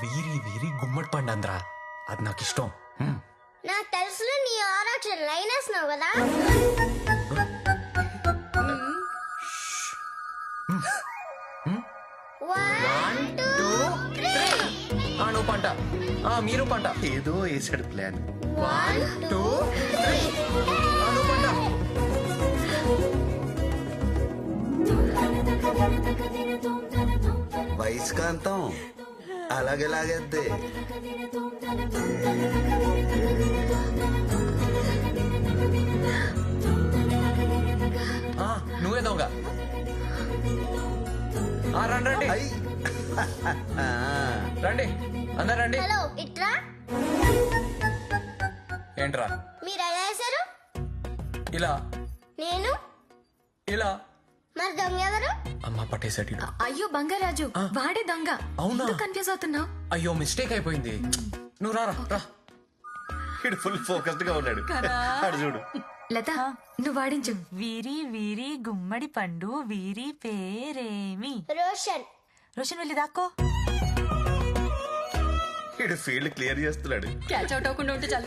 వీరి వీరి గుమ్మడి పండు అందరా అది నాకు ఇష్టం. నాకు తెలుసులో నీ ఆరాట లైన్ వేస్తున్నావు కదా నువ్వు పంట. ఆ, మీరు పంట. ఏదో వేసాడు ప్లాన్. వన్ టూ త్రీ ఆ, నువ్వు పంట. వయస్కాంతం. అలాగే లాగేద్ది ఆ, నువ్వే దొంగ. ఆ, రండి రండి. రండి అందరు రండి. హలో ఇట్రా ఏంట్రా? మీరు ఎలా వేశారు ఇలా. నేను? ఇలా. మరి దొంగ ఎవరు? అమ్మ ఈడు. అయ్యో బంగారాజు వాడే దొంగ. అవునా? ఎందుకు కన్ఫ్యూజ్ అవుతున్నావు? అయ్యో మిస్టేక్ అయిపోయింది. నువ్వు రారా రా. వీడు ఫుల్ ఫోకస్డ్గా ఉన్నాడు అడు చూడు. లత నువ్వు వాడించు వీరి వీరి గుమ్మడి పండు వీరి పేరేమి? రోషన్. రోషన్ వెళ్ళి దాక్కో. వీడు ఫీల్డ్ క్లియర్ చేస్తున్నాడు. క్యాచ్ అవుట్ అవ్వకుండా ఉంటే చాలు.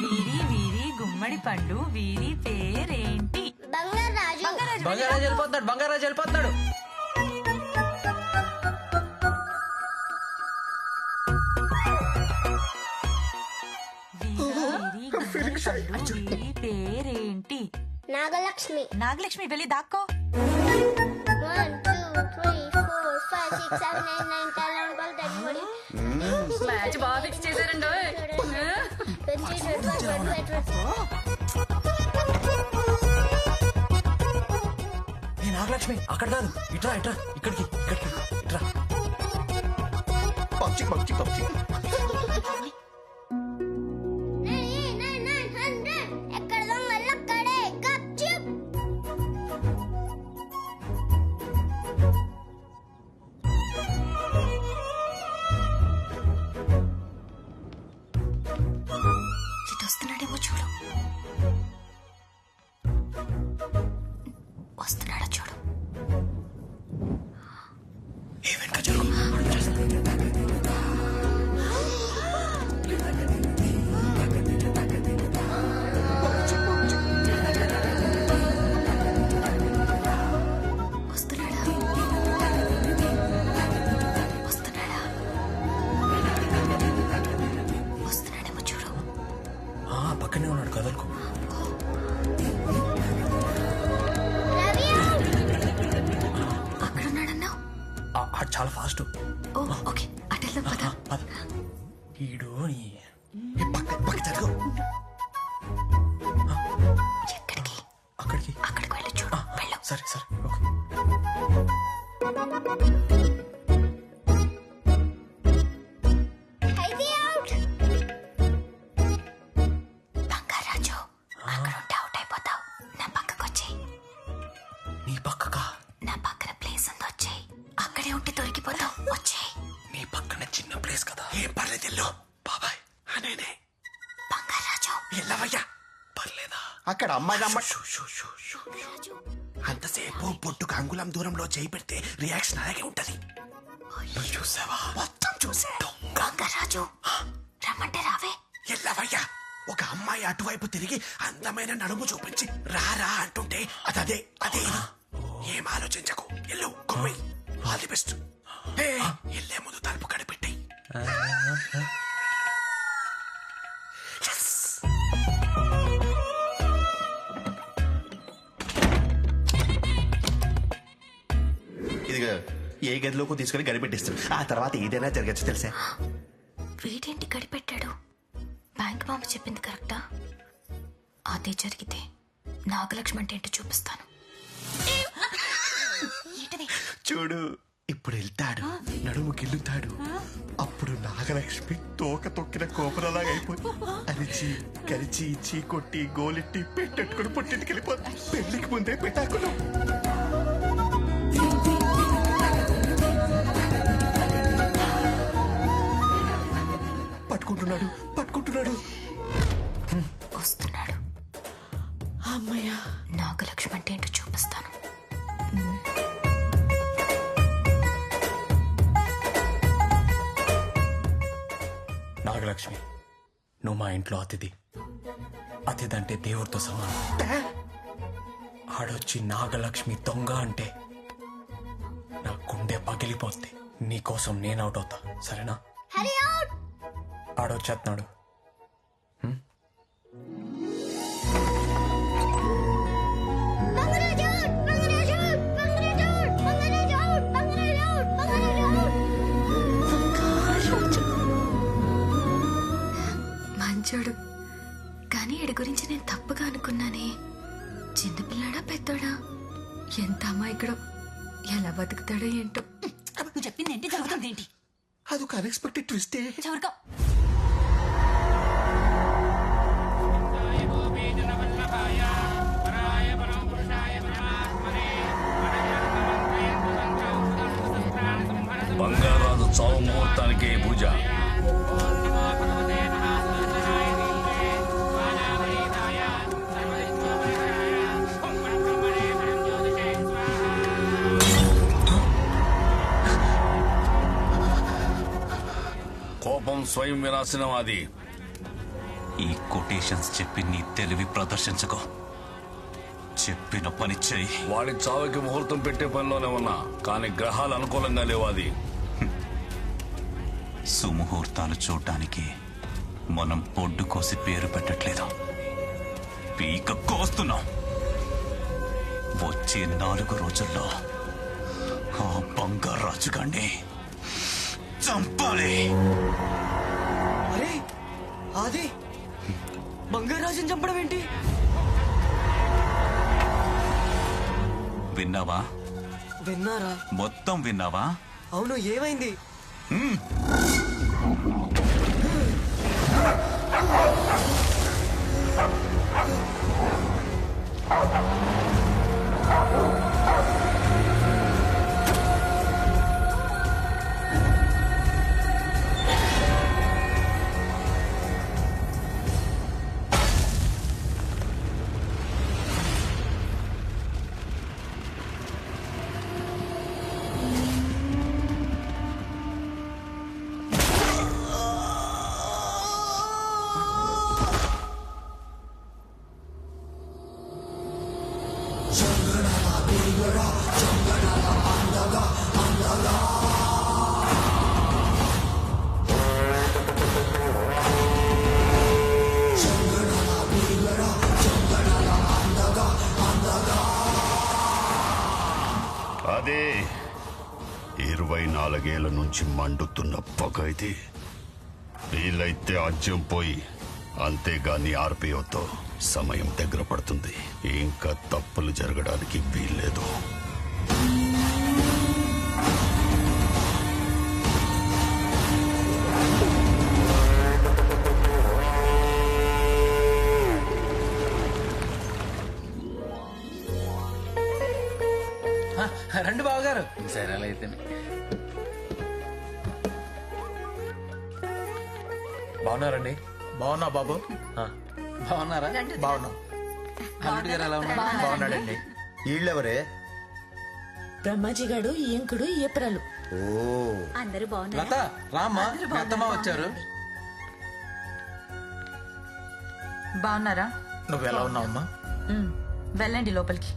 వీరి వీరి గుమ్మడి పండు వీరి పేరేంటి? బంగారాజు వెళ్ళిపోతున్నాడు బంగారాజు వెళ్ళిపోతున్నాడు. పేరేంటి? నాగలక్ష్మి. నాగలక్ష్మి వెళ్ళి దాక్కో. మ్యాచ్ బాగా ఫిక్స్ చేశారండి ఏ అక్కడ కాదు. ఇట్రా ఇట్రా ఇక్కడికి ఇక్కడికి ఇట్రా. పక్షి పక్షి పక్షి. పక్కనే ఉన్నాడు కదలకు. అక్కడ ఉన్నాడన్నావు చాలా ఫాస్ట్. ఓకే. పద. ఈడు నీ ఏ పక్క పక్క జరుగు. ఎక్కడికి? అక్కడికి. అక్కడికి వెళ్ళి చూడు. వెళ్ళు. సరే సరే ఓకే. ఏం పర్లేదు ఎల్లు బాబాయ్ అనేనే బంగారాజు. ఎల్లవయ్యా పర్లేదా? అక్కడ అమ్మాయి అమ్మ షూ, షూ, షూ, షూ, షూ. అంతసేపు పొట్టుకు అంగుళం దూరంలో చేయి పెడితే రియాక్షన్ అలాగే ఉంటది. నువ్వు చూసావా? మొత్తం చూసా. బంగారాజు రమ్మంటే రావే. ఎల్లవయ్యా ఒక అమ్మాయి అటువైపు తిరిగి అందమైన నడుము చూపించి రారా అంటుంటే అది అదే. ఏం ఆలోచించకు. ఎల్లు కొమ్మి. All the best. ఎల్లే ముందు తలుపు కనిపెట్టి ఇదిగో ఏ గదిలోకి తీసుకొని గడిపెట్టిస్తాడు ఆ తర్వాత ఏదైనా జరగచ్చు తెలుసా? వీడేంటి గడిపెట్టాడు? బ్యాంక్ మామ చెప్పింది కరెక్టా? అదే జరిగితే నాగలక్ష్మి అంటే ఏంటో చూపిస్తాను. చూడు ఇప్పుడు వెళ్తాడు నడుము గిల్లుతాడు అప్పుడు నాగలక్ష్మి తోక తొక్కిన కోపరలాగా అయిపోయి అరిచి కరిచి ఇచ్చి కొట్టి గోలెట్టి పెట్టెట్టుకుని పుట్టింటికి వెళ్ళిపోతుంది పెళ్ళికి ముందే పెట్టాకులు పట్టుకుంటున్నాడు పట్టుకుంటున్నాడు. నాగలక్ష్మి నువ్వు మా ఇంట్లో అతిథి. అతిథి అంటే దేవుడితో సమానం. ఆడొచ్చి నాగలక్ష్మి దొంగ అంటే నా గుండె పగిలిపోద్ది. నీకోసం నేను అవుట్ అవుతా. సరేనా? ఆడొచ్చేస్తున్నాడు మంచోడు కానీ ఈడి గురించి నేను తప్పుగా అనుకున్నానే. చిన్నపిల్లాడా పెద్దోడా? ఎంత అమాయకుడో. ఎలా బతుకుతాడో ఏంటో. నువ్వు చెప్పింది ఏంటి? జరుగుతుంది ఏంటి? అదొక అన్ఎక్స్పెక్టెడ్ ట్విస్టే చవరగా బంగారాజు చావు ముహూర్తానికి పూజ. కోపం స్వయం వినాశనం అది. ఈ కొటేషన్స్ చెప్పి నీ తెలివి ప్రదర్శించుకో. చెప్పిన పని చెయ్యి. వాడి చావుకి ముహూర్తం పెట్టే పనిలోనే ఉన్నా కానీ గ్రహాలు అనుకూలంగా లేవు అది. సుముహూర్తాలు చూడటానికి మనం పొడ్డు కోసి పేరు పెట్టట్లేదు. పీక కోస్తున్నాం. వచ్చే నాలుగు రోజుల్లో ఆ బంగారాజు గాన్ని చంపాలి. అది? బంగారాజుని చంపడం ఏంటి? విన్నావా? విన్నారా? మొత్తం విన్నావా? అవును ఏమైంది? నుంచి మండుతున్న పొగ ఇది. వీలైతే ఆజ్యం పోయి అంతేగాని ఆర్పిఓతో సమయం దగ్గర పడుతుంది. ఇంకా తప్పులు జరగడానికి వీల్లేదు. బాగున్నారండి? బాగున్నా బాబు. బాగున్నారా? బాగున్నా. అల్లుడు గారు ఎలా ఉన్నారు? బాగున్నాడండి. వీళ్ళెవరే బ్రహ్మాజీ గాడు ఈయంకుడు ఏప్రలు ఓ. అందరూ బాగున్నారు? లత రామ్మా. మీ అత్తమ్మ వచ్చారు. బాగున్నారా? నువ్వు ఎలా ఉన్నావమ్మా? వెళ్ళండి లోపలికి.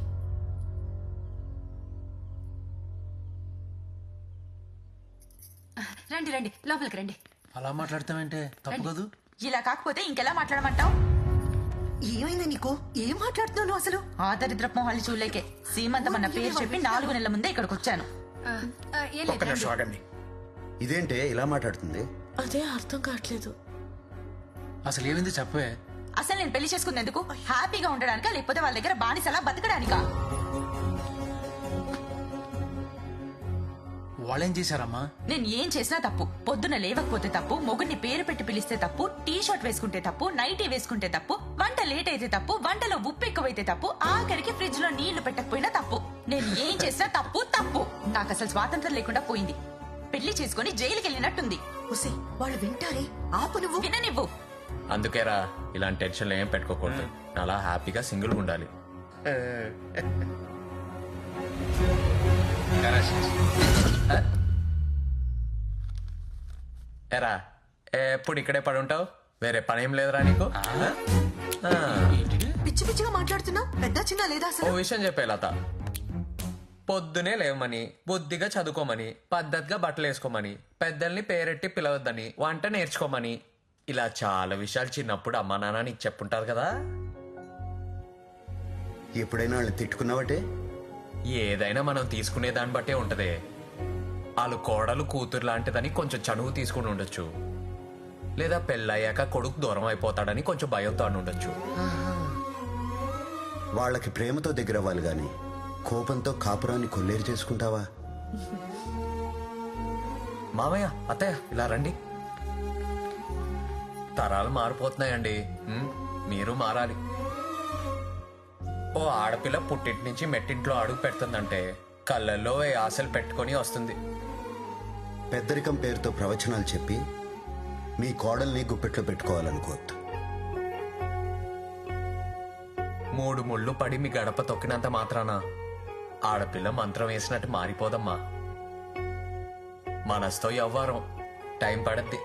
రండి రండి. లోపలికి రండి. అలా మాట్లాడతావంటే? తప్పు కదూ? ఇలా కాకపోతే ఇంకెలా మాట్లాడమంటావు? ఏమైంది నీకు? ఏం మాట్లాడుతున్నావు నువ్వు అసలు? ఆ దరిద్రపు మొహాలు చూడలేకే. సీమంతం అన్న పేరు చెప్పి నాలుగు నెలల ముందే ఇక్కడికి వచ్చాను ఒక్క నిమిషం ఆగండి. ఇదేంటే ఇలా మాట్లాడుతుంది? అదే అర్థం కావట్లేదు. అసలు ఏమైంది చెప్పే అసలు నేను పెళ్ళి చేసుకునేందుకు హ్యాపీగా ఉండడానికా లేకపోతే వాళ్ళ దగ్గర బానిసలా బతకడానికా? వాళ్ళేం చేశారమ్మా? నేను ఏం చేసినా తప్పు. పొద్దున లేవకపోతే తప్పు మొగుడిని పేరు పెట్టి పిలిస్తే తప్పు టీ షర్ట్ వేసుకుంటే తప్పు నైటీ వేసుకుంటే తప్పు వంట లేట్ అయితే తప్పు వంటలో ఉప్పు ఎక్కువైతే తప్పు ఆఖరికి ఫ్రిడ్జ్లో నీళ్ళు పెట్టకపోయినా తప్పు. నేను ఏం చేసినా తప్పు తప్పు. నాకు అసలు స్వాతంత్రం లేకుండా పోయింది. పెళ్ళి చేసుకుని జైలుకి వెళ్ళినట్టుంది. ఒసే వాళ్ళు వింటారే? ఆపు నువ్వు. విననివ్వు. అందుకేరా ఇలాంటి టెన్షన్లు ఏం పెట్టుకోకూడదు. అలా హ్యాపీగా సింగిల్గా ఉండాలి. ఎరా ఎప్పుడు ఇక్కడే పడి ఉంటావు వేరే పని ఏం లేదురా నీకు ఆ? పిచ్చి పిచ్చిగా మాట్లాడుతున్నావు పెద్ద చిన్న లేదా ఓ అసలు విషయం చెప్పే లత పొద్దునే లేవమని బుద్ధిగా చదువుకోమని పద్ధతిగా బట్టలు వేసుకోమని పెద్దల్ని పేరెట్టి పిలవద్దని వంట నేర్చుకోమని ఇలా చాలా విషయాలు చిన్నప్పుడు అమ్మా నాన్న నీకు చెప్పుంటారు కదా ఎప్పుడైనా వాళ్ళు తిట్టుకున్నావటే ఏదైనా మనం తీసుకునే దాన్ని బట్టే ఉంటదే. వాళ్ళు కోడలు కూతురు లాంటిదని కొంచెం చనువు తీసుకుని ఉండొచ్చు. లేదా పెళ్ళయ్యాక కొడుకు దూరం అయిపోతాడని కొంచెం భయంతో అని ఉండొచ్చు వాళ్ళకి ప్రేమతో దగ్గర అవ్వాలి గాని కోపంతో కాపురాన్ని కొల్లేరు చేసుకుంటావా? మామయ్య అత్తయ్య ఇలా రండి. తరాలు మారిపోతున్నాయండి. మీరు మారాలి. ఓ ఆడపిల్ల పుట్టింటి నుంచి మెట్టింట్లో అడుగు పెడుతుందంటే కళ్ళల్లో ఏ ఆశలు పెట్టుకొని వస్తుంది. పెద్దరికం పేరుతో ప్రవచనాలు చెప్పి మీ కోడల్ని గుప్పెట్లో పెట్టుకోవాలనుకోవద్దు. మూడు ముళ్ళు పడి మీ గడప తొక్కినంత మాత్రాన ఆడపిల్ల మంత్రం వేసినట్టు మారిపోదమ్మా. మనసుతో ఎవ్వరం టైం పడద్ది.